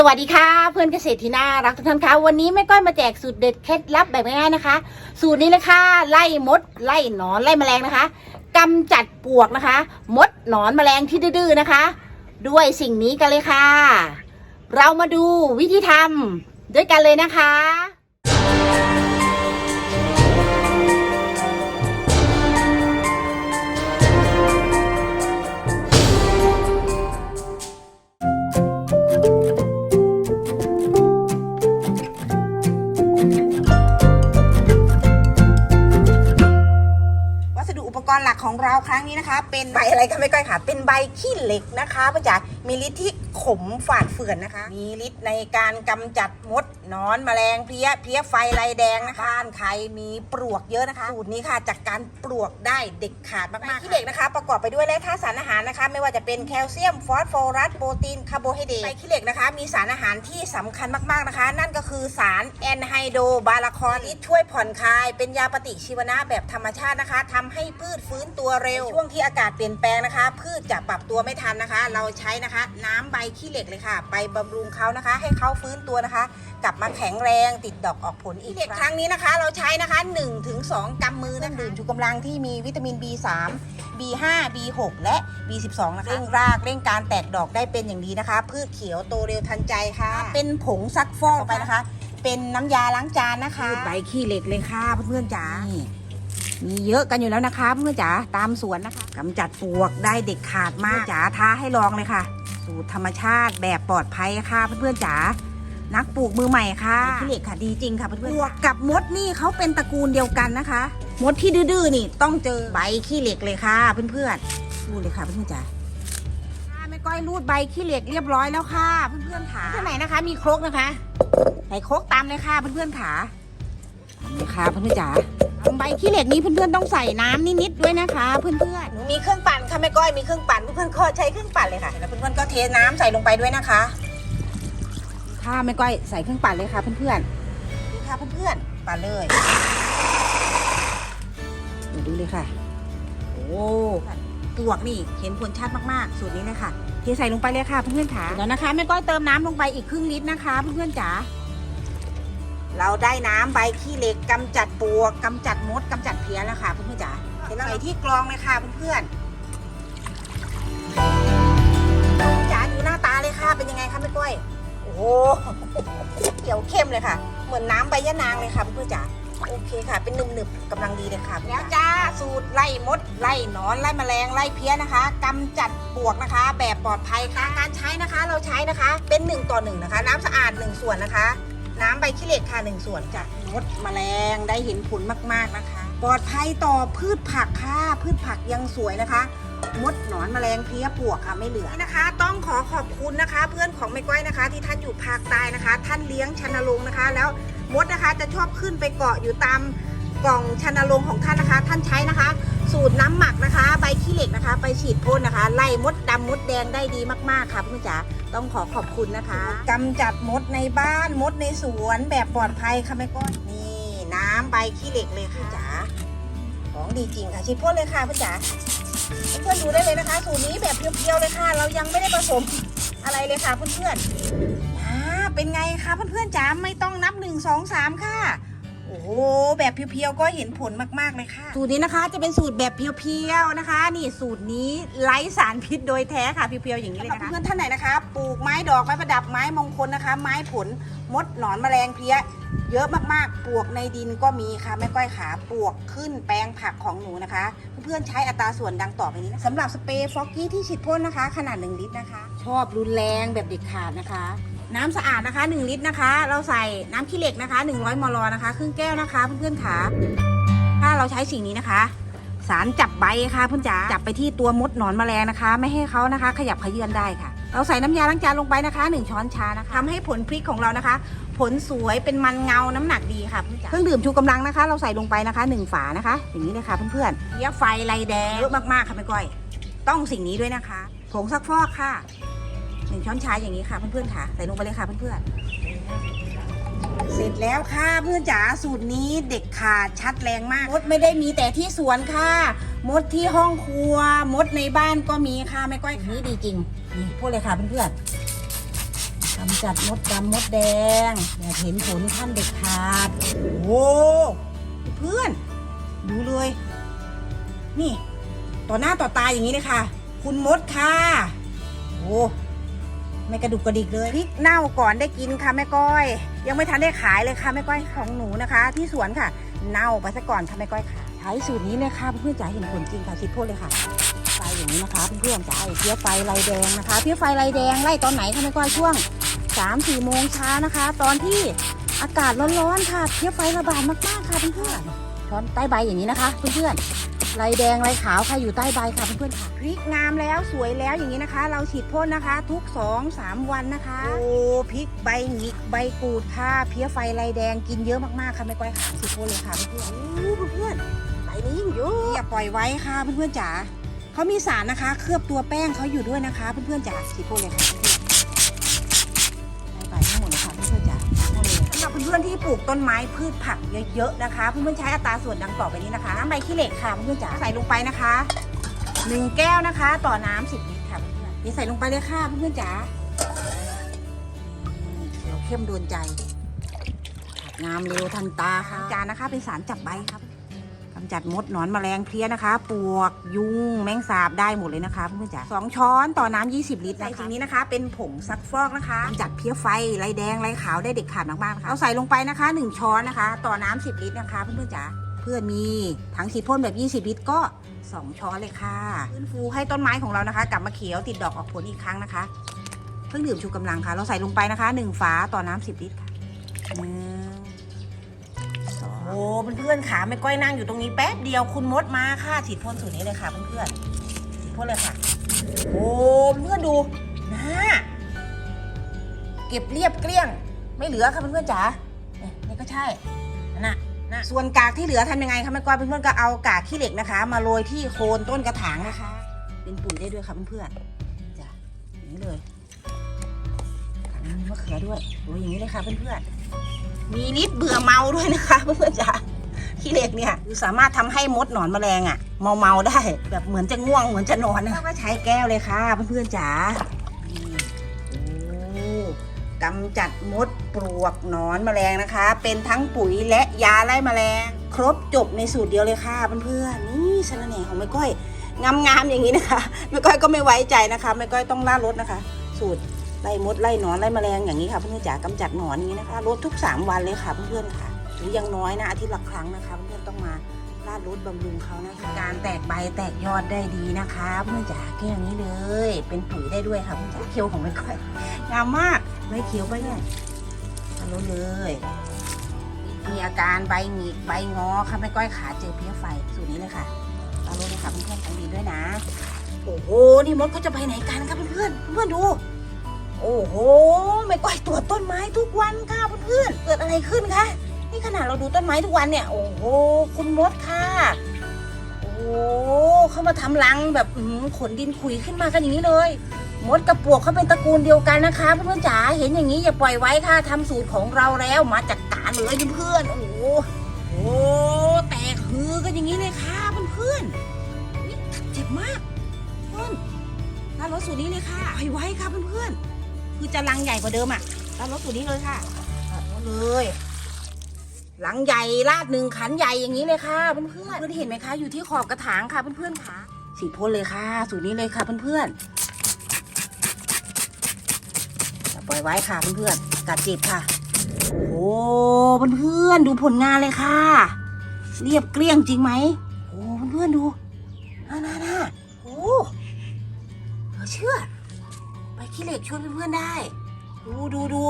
สวัสดีค่ะ เพื่อนเกษตรที่น่ารักทุกท่านคะวันนี้แม่ก้อยมาแจกสูตรเด็ดเคล็ดลับแบบง่ายๆนะคะ สูตรนี้เลยค่ะไล่มด ไล่หนอนไล่แมลงนะคะกำจัดปวกนะคะ มดหนอนแมลงที่ดื้อนะคะ ด้วยสิ่งนี้กันเลยค่ะ เรามาดูวิธีทำด้วยกันเลยนะคะ ใบอะไรก็ไม่ก้อยค่ะ เป็นใบขี้เหล็กนะคะพ่อจะมีฤทธิ์ที่ ขมฝาดเฟือนนะคะ มีฤทธิ์ในการกำจัดมดหนอนแมลงเพลี้ยเพลี้ยไฟลายแดงนะคะบ้านใครมีปลวกเยอะนะคะสูตรนี้ค่ะจากการปลวกได้เด็กขาดมากๆขี้เหล็กนะคะ ประกอบไปด้วยแร่ธาตุสารอาหารนะคะ ไม่ว่าจะเป็นแคลเซียมฟอสฟอรัสโปรตีนคาร์โบไฮเดรตใบขี้เหล็กนะคะ มีสารอาหารที่สำคัญมากๆนะคะ นั่นก็คือสารแอนไฮโดรบาลาคอนที่ช่วยผ่อนคลาย เป็นยาปฏิชีวนะแบบธรรมชาตินะคะทำให้พืชฟื้นตัวเร็วช่วงที่อากาศเปลี่ยนแปลงนะคะ พืชจะปรับตัวไม่ทันนะคะ เราใช้นะคะ น้ำใบขี้เหล็กเลยค่ะ ไปบำรุงเขานะคะ ให้เขาฟื้นตัวนะคะ กลับมาแข็งแรงติดดอกออกผลอีกครั้งครั้งนี้นะคะ เราใช้นะคะ1ถึง2กำมือนะคะดื่มชูกำลังที่มีวิตามิน B3 B5 B6 และ B12 นะคะเร่งรากเร่งการแตกดอกได้เป็นอย่างดีนะคะ พืชเขียวโตเร็วทันใจค่ะ เป็นผงซักฟอกไปนะคะ เป็นน้ำยาล้างจานนะคะใบขี้เหล็กเลยค่ะเพื่อนๆจ๋ามีเยอะกันอยู่แล้วนะคะเพื่อนๆจ๋าตามสวนนะคะกำจัดปลวกได้เด็กขาดมากจ๋าท้าให้ลองเลยค่ะ สูตรธรรมชาติแบบปลอดภัยค่ะเพื่อนๆจ๋านักปลูกมือใหม่ค่ะขี้เหล็กค่ะดีจริงค่ะเพื่อนๆปลวกกับมดนี่เขาเป็นตระกูลเดียวกันนะคะ มดที่ดื้อๆนี่ต้องเจอใบขี้เหล็กเลยค่ะเพื่อนๆดูเลยค่ะเพื่อนๆจ๋าค่ะแม่ก้อยรูดใบขี้เหล็กเรียบร้อยแล้วค่ะเพื่อนๆค่ะที่ไหนนะคะ มีครกนะคะใส่ครกตามเลยค่ะเพื่อนๆค่ะนี่ค่ะเพื่อนๆจ๋า ใบขี้เหล็กนี้เพื่อนๆต้องใส่น้ำนิดๆด้วยนะคะ เพื่อนๆ มีเครื่องปั่นค่ะแม่ก้อยมีเครื่องปั่นเพื่อนๆก็ใช้เครื่องปั่นเลยค่ะแล้วเพื่อนๆก็เทน้ำใส่ลงไปด้วยนะคะค่ะแม่ก้อยใส่เครื่องปั่นเลยค่ะเพื่อนๆดูค่ะเพื่อนๆปั่นเลยเดี๋ยวดูเลยค่ะ โอ้ปลวกนี่เห็นผลชัดมากๆ สูตรนี้เลยค่ะเทใส่ลงไปเลยค่ะเพื่อนๆค่ะเดี๋ยวนะคะแม่ก้อยเติมน้ำลงไปอีกครึ่งลิตรนะคะ เพื่อนๆจ๋า เราได้น้ำใบขี้เหล็กกำจัดปลวกกำจัดมดกำจัดเพี้ยแล้วค่ะเพื่อนๆจ๋าเห็นแล้วใส่ที่กรองเลยค่ะเพื่อนๆจ๋าดูหน้าตาเลยค่ะเป็นยังไงคะแม่ก้อยโอ้โหเขียวเข้มเลยค่ะ เหมือนน้ำใบยะนางเลยค่ะเพื่อนๆจ๋าโอเคค่ะ เป็นหนึบๆกำลังดีเลยค่ะแล้วจ้าสูตรไล่มดไล่หนอนไล่แมลงไล่เพี้ยนะคะกำจัดปลวกนะคะ แบบปลอดภัยค่ะการใช้นะคะ เราใช้นะคะ เป็นหนึ่งต่อหนึ่งนะคะ น้ำสะอาดหนึ่งส่วนนะคะ น้ำใบขี้เหล็กค่ะหนึ่งส่วนจากมดแมลงได้เห็นผลมากๆนะคะ ปลอดภัยต่อพืชผักค่ะ พืชผักยังสวยนะคะมดหนอนแมลงเพี้ยปวกค่ะไม่เหลือนะคะ ต้องขอขอบคุณนะคะ เพื่อนของไม่ก้อยนะคะ ที่ท่านอยู่ภาคใต้นะคะ ท่านเลี้ยงชันนรงนะคะ แล้วมดนะคะจะชอบขึ้นไปเกาะอยู่ตามกล่องชันนรงของท่านนะคะ ท่านใช้นะคะ สูตรน้ำหมักนะคะ ใบขี้เหล็กนะคะ ไปฉีดพ่นนะคะ ไล่มดดำมดแดงได้ดีมากๆค่ะเพื่อนจ๋าต้องขอขอบคุณนะคะกำจัดมดในบ้านมดในสวนแบบปลอดภัยค่ะแม่ก้อยนี่น้ำใบขี้เหล็กเลยค่ะจ๋าของดีจริงค่ะฉีดพ่นเลยค่ะเพื่อนจ๋าเพื่อนดูได้เลยนะคะ สูตรนี้แบบเพียวๆเลยค่ะ เรายังไม่ได้ผสมอะไรเลยค่ะเพื่อนๆอ่าเป็นไงคะเพื่อนๆจ๋าไม่ต้องนับหนึ่งสองสามค่ะ โอ้โหแบบเพียวๆก็เห็นผลมากๆเลยค่ะ สูตรนี้นะคะจะเป็นสูตรแบบเพียวๆนะคะ นี่สูตรนี้ไร้สารพิษโดยแท้ค่ะเพียวๆอย่างนี้เลยนะคะเพื่อนๆท่านไหนนะคะปลูกไม้ดอกไม้ประดับไม้มงคลนะคะ ไม้ผลมดหนอนแมลงเพลี้ย เยอะมากๆปลวกในดินก็มีค่ะแม่ก้อยขาปลวกขึ้นแปลงผักของหนูนะคะ เพื่อนๆใช้อัตราส่วนดังต่อไปนี้นะสำหรับสเปรย์ฟอกกี้ที่ฉีดพ่นนะคะ ขนาด 1 ลิตรนะคะ ชอบรุนแรงแบบเด็ดขาดนะคะ น้ำสะอาดนะคะ 1 ลิตรนะคะ เราใส่น้ำขี้เหล็กนะคะ 100 มลนะคะครึ่งแก้วนะคะเพื่อนๆขาถ้าเราใช้สิ่งนี้นะคะ สารจับใบค่ะเพื่อนจ๋าจับไปที่ตัวมดหนอนแมลงนะคะ ไม่ให้เขานะคะ ขยับขยื่นได้ค่ะ เราใส่น้ำยาล้างจานลงไปนะคะ 1 ช้อนชานะคะทำให้ผลพริกของเรานะคะ ผลสวยเป็นมันเงาน้ำหนักดีค่ะเพื่อนจ๋าเครื่องดื่มชูกำลังนะคะ เราใส่ลงไปนะคะ 1 ฝานะคะ อย่างนี้เลยค่ะเพื่อนๆเยียไฟลายแดงเยอะมากๆค่ะแม่ก้อย ต้องสิ่งนี้ด้วยนะคะผงซักฟอกค่ะ หนึ่งช้อนชาอย่างนี้ค่ะเพื่อนๆค่ะ ใส่ลงไปเลยค่ะเพื่อนๆ เสร็จแล้วค่ะเพื่อนจ๋าสูตรนี้เด็กขาดชัดแรงมาก มดไม่ได้มีแต่ที่สวนค่ะ มดที่ห้องครัว มดในบ้านก็มีค่ะไม่ก้อยค่นี่ดีจริงนี่พูดเลยค่ะเพื่อนๆกำจัดมดดำมดแดงอยากเห็นผลขั้นเด็ดขาดโอ้เพื่อนดูเลย นี่ ต่อหน้าต่อตาอย่างนี้เลยค่ะ คุณมดค่ะ โอ้ ไม่กระดุกกระดิกเลยพริกเน่าก่อนได้กินค่ะแม่ก้อย ยังไม่ทันได้ขายเลยค่ะแม่ก้อยของหนูนะคะ ที่สวนค่ะ เน่าไปซะก่อนค่ะแม่ก้อยค่ะใช้สูตรนี้เลยค่ะเพื่อนๆจ๋าเห็นผลจริงค่ะชิดโพดเลยค่ะไฟอย่างนี้นะคะเพื่อนๆจ๋าเพี้ยไฟลายแดงนะคะเพี้ยไฟลายแดงไล่ตอนไหนคะแม่ก้อยช่วง3ามสี่โมงเช้านะคะ ตอนที่อากาศร้อนๆค่ะเพี้ยไฟระบาดมากๆค่ะเพื่อนๆช้อนใต้ใบอย่างนี้นะคะเพื่อนๆ ลายแดงลายขาวค่ะอยู่ใต้ใบค่ะเพื่อนๆค่ะพริกงามแล้วสวยแล้วอย่างนี้นะคะ เราฉีดพ่นนะคะ ทุก2 3วันนะคะโอ้พริกใบหงิกใบกูดค่ะ เพี้ยไฟลายแดงกินเยอะมากๆค่ะแม่ก้อยค่ะฉีดพ่นเลยค่ะเพื่อนๆโอ้เพื่อนๆใบนี้ยิ่งเยอะอย่าปล่อยไว้ค่ะเพื่อนๆจ๋าเขามีสารนะคะ เคลือบตัวแป้งเขาอยู่ด้วยนะคะ เพื่อนๆจ๋าสีโพดเลยค่ะ พื่อนๆที่ปลูกต้นไม้พืชผักเยอะๆนะคะ เพื่อนๆใช้อัตราส่วนดังต่อไปนี้นะคะน้ำใบขี้เหล็กค่ะเพื่อนๆจ๋าใส่ลงไปนะคะหนึ่งแก้วนะคะ ต่อน้ำสิบลิตรค่ะเพื่อนๆนี่ใส่ลงไปเลยค่ะเพื่อนๆจ๋าเขียวเข้มโดนใจงามเร็วทันตาค่ะจานนะคะ เป็นสารจับใบครับ กำจัดมดหนอนแมลงเพลี้ยนะคะปลวกยุงแมงสาบได้หมดเลยนะคะเพื่อนๆจ๋าสองช้อนต่อน้ำ20 ลิตรในจริงนี้นะคะ เป็นผงซักฟอกนะคะกำจัดเพลี้ยไฟลายแดงลายขาวได้เด็ดขาดมากๆนะคะเราใส่ลงไปนะคะ 1 ช้อนนะคะ ต่อน้ำ10 ลิตรนะคะเพื่อนๆจ๋าเพื่อนมีถังฉีดพ่นแบบ 20 ลิตรก็ 2 ช้อนเลยค่ะฟื้นฟูให้ต้นไม้ของเรานะคะ กลับมาเขียวติดดอกออกผลอีกครั้งนะคะเครื่องดื่มชูกำลังค่ะ เราใส่ลงไปนะคะ 1 ฝาต่อน้ำ10 ลิตรค่ะหนึ่ง โอ้เพื่อนๆขาไม่ก้อยนั่งอยู่ตรงนี้แป๊บเดียวคุณมดมาค่ะฉีดพ่นสูตรนี้เลยค่ะเพื่อนๆฉีดพ่นเลยค่ะ โอ้เพื่อนดูนะเก็บเรียบเกลี้ยง ไม่เหลือค่ะเพื่อนๆจ๋าเนี่ยนี่ก็ใช่นั่นน่ะนะส่วนกากที่เหลือทำยังไงคะแม่ก้อยเพื่อนๆก็เอากากขี้เหล็กนะคะ มาโรยที่โคนต้นกระถางนะคะ เป็นปุ๋ยได้ด้วยค่ะเพื่อนๆจ้ะอย่างนี้เลยถังมีมะเขือด้วยโอ้ยอย่างนี้เลยค่ะเพื่อนๆ มีฤทธิ์เบื่อเมาด้วยนะคะเพื่อนๆจ๋าขี้เหล็กเนี่ยคือสามารถทำให้มดหนอนแมลงอะ่ะ เมาเมาได้ แบบเหมือนจะง่วงเหมือนจะนอนนะก็ใช้แก้วเลยค่ะเพื่อนๆจ๋าโอ้กำจัดมดปลวกหนอนแมลงนะคะ เป็นทั้งปุ๋ยและยาไล่แมลง ครบจบในสูตรเดียวเลยค่ะเพื่อนๆนี่สารแหน่ของแม่ก้อยงามๆอย่างนี้นะคะแม่ก้อยก็ไม่ไว้ใจนะคะแม่ก้อยต้องล่ารถนะคะ สูตร ไล่มดไล่หนอนไล่แมลงอย่างนี้ค่ะเพื่อนๆจ๋ากำจัดหนอนอย่างนี้นะคะลดทุก 3 วันเลยค่ะเพื่อนๆค่ะ หรือยังน้อยนะอาทิตย์ละครั้งนะคะเพื่อนๆต้องมาลาดรถบำรุงเขานะคะการแตกใบแตกยอดได้ดีนะคะ เพื่อนจ๋าแก้วนี้เลย เป็นปุ๋ยได้ด้วยค่ะเพื่อนจ๋าเคียวของไม่ค่อยงามมากใบเขียวใบใหญ่ลาดรถเลย มีอาการใบหงิกใบงอค่ะไม่ก้อยขาเจอเพี้ยไฟสูตรนี้เลยค่ะลาดรถเลยค่ะเพื่อนๆของดีด้วยนะ โอ้โหนี่มดเขาจะไปไหนกันครับเพื่อนๆเพื่อนๆดู โอ้โห ไม่ก้อยตรวจต้นไม้ทุกวันค่ะเพื่อนๆเกิดอะไรขึ้นคะ นี่ขนาดเราดูต้นไม้ทุกวันเนี่ย โอ้โห คุณมดค่ะ โอ้โหเขามาทำรังแบบขนดินขุยขึ้นมากันอย่างนี้เลย มดกับปวกเขาเป็นตระกูลเดียวกันนะคะเพื่อนๆจ๋า เห็นอย่างนี้อย่าปล่อยไว้ค่ะทำสูตรของเราแล้วมาจัดการเลยเพื่อนๆ คือจะลังใหญ่กว่าเดิมอะร้านรถสูตรนี้เลยค่ะเอาเลยหลังใหญ่ลาดหนึ่งขันใหญ่อย่างนี้เลยค่ะเพื่อนๆเพื่อนเห็นไหมคะ อยู่ที่ขอบกระถางค่ะเพื่อนๆค่ะสีพ่นเลยค่ะ สูตรนี้เลยค่ะเพื่อนๆปล่อยไว้ค่ะเพื่อนๆกัดจีบค่ะ โอ้โหเพื่อนดูผลงานเลยค่ะ เรียบเกลี้ยงจริงไหมโอ้เพื่อนๆดูน่ ขี้เหล็กช่วยเพื่อนๆได้ ดูดูดู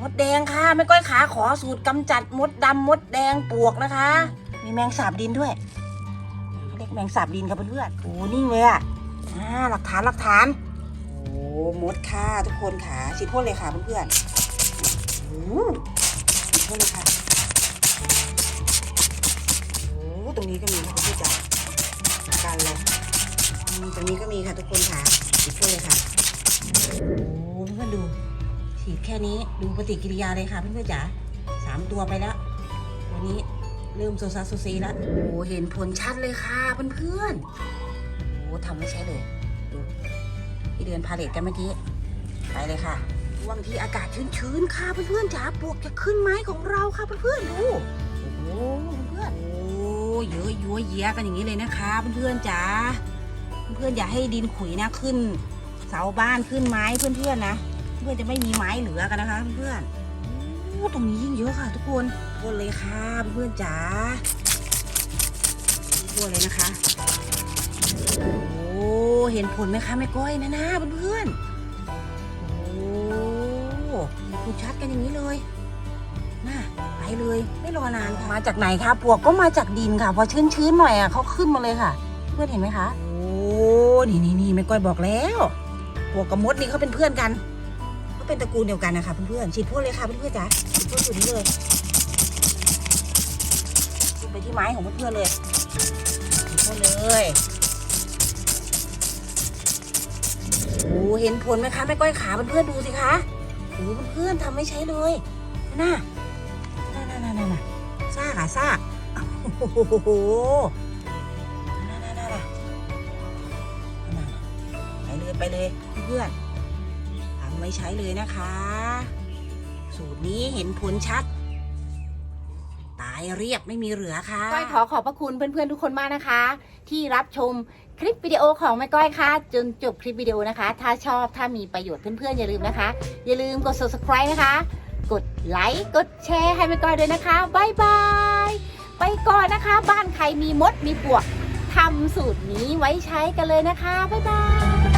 มดแดงค่ะไม่ก้อยขาขอสูตรกำจัดมดดำมดแดงปวกนะคะ มีแมงสาบดินด้วยเขาเรียกแมงสาบดินครับเพื่อนๆโอ้นิ่งเลยอะอ่าหลักฐานหลักฐานโอ้มดค่ะทุกคนค่ะฉีดพ่นเลยค่ะเพื่อนๆโอ้ฉีดพ่นเลยค่ะโอ้ตรงนี้ก็มีค่ะเพื่อนจ๋ากันเลยตรงนี้ก็มีค่ะทุกคนค่ะฉีดช่วยเลยค่ะ ฉีดแค่นี้ดูปฏิกิริยาเลยค่ะเพื่อนๆจ๋าสามตัวไปแล้ว วันนี้เริ่มโซซัสโซซีแล้ว โอ้เห็นผลชัดเลยค่ะเพื่อนๆโอ้ทำไม่ใช่เลยดูที่เดินพาเลทกันเมื่อกี้ ไปเลยค่ะช่วงที่อากาศชื้นๆค่ะเพื่อนๆจ๋าปลวกจะขึ้นไม้ของเราค่ะเพื่อนๆดูโอ้โหเพื่อนโอ้เยอะยัวเยียกันอย่างนี้เลยนะคะเพื่อนๆจ๋าเพื่อนๆอย่าให้ดินขุยนะขึ้น เสาบ้านขึ้นไม้เพื่อนๆนะ เพื่อนจะไม่มีไม้เหลือกันนะคะ เพื่อนๆโอ้ตรงนี้ยิ่งเยอะค่ะ ทุกคนทั่วเลยค่ะเพื่อนๆจ๋าทั่วเลยนะคะ โอ้เห็นผลไหมคะแม่ก้อยนะนะเพื่อนๆโอ้เห็นผลชัดกันอย่างนี้เลยน่าไปเลยไม่รอนานค่ะมาจากไหนคะปลวกก็มาจากดินค่ะ พอชื้นๆหน่อยอะเขาขึ้นมาเลยค่ะ เพื่อนเห็นไหมคะโอ้นี่นี่นี่แม่ก้อยบอกแล้วปลวกกับมดนี่เขาเป็นเพื่อนกัน เขาเป็นตระกูลเดียวกันนะคะเพื่อนๆฉีดพ่นเลยค่ะเพื่อนๆจ๋าฉีดพ่นสูตรนี้เลยฉีดไปที่ไม้ของเพื่อนๆเลยฉีดพ่นเลยโอ้เห็นผลไหมคะแม่ก้อยขาเพื่อนๆดูสิคะโอ้เพื่อนๆทำไม่ใช้เลยน่ะน่ะน่ะน่ะน่ะน่ะซากอะซากโอ้โหน่ะน่ะน่ะน่ะน่ะไปเลยไปเลยเพื่อน ไม่ใช้เลยนะคะ สูตรนี้เห็นผลชัด ตายเรียบไม่มีเหลือค่ะก้อยขอขอบพระคุณเพื่อนๆทุกคนมากนะคะ ที่รับชมคลิปวิดีโอของแม่ก้อยค่ะ จนจบคลิปวิดีโอนะคะ ถ้าชอบถ้ามีประโยชน์เพื่อนๆอย่าลืมนะคะ อย่าลืมกด subscribe นะคะ กดไลค์กดแชร์ให้แม่ก้อยด้วยนะคะบายบายไปก่อนนะคะ บ้านใครมีมดมีปวกทำสูตรนี้ไว้ใช้กันเลยนะคะบ๊ายบาย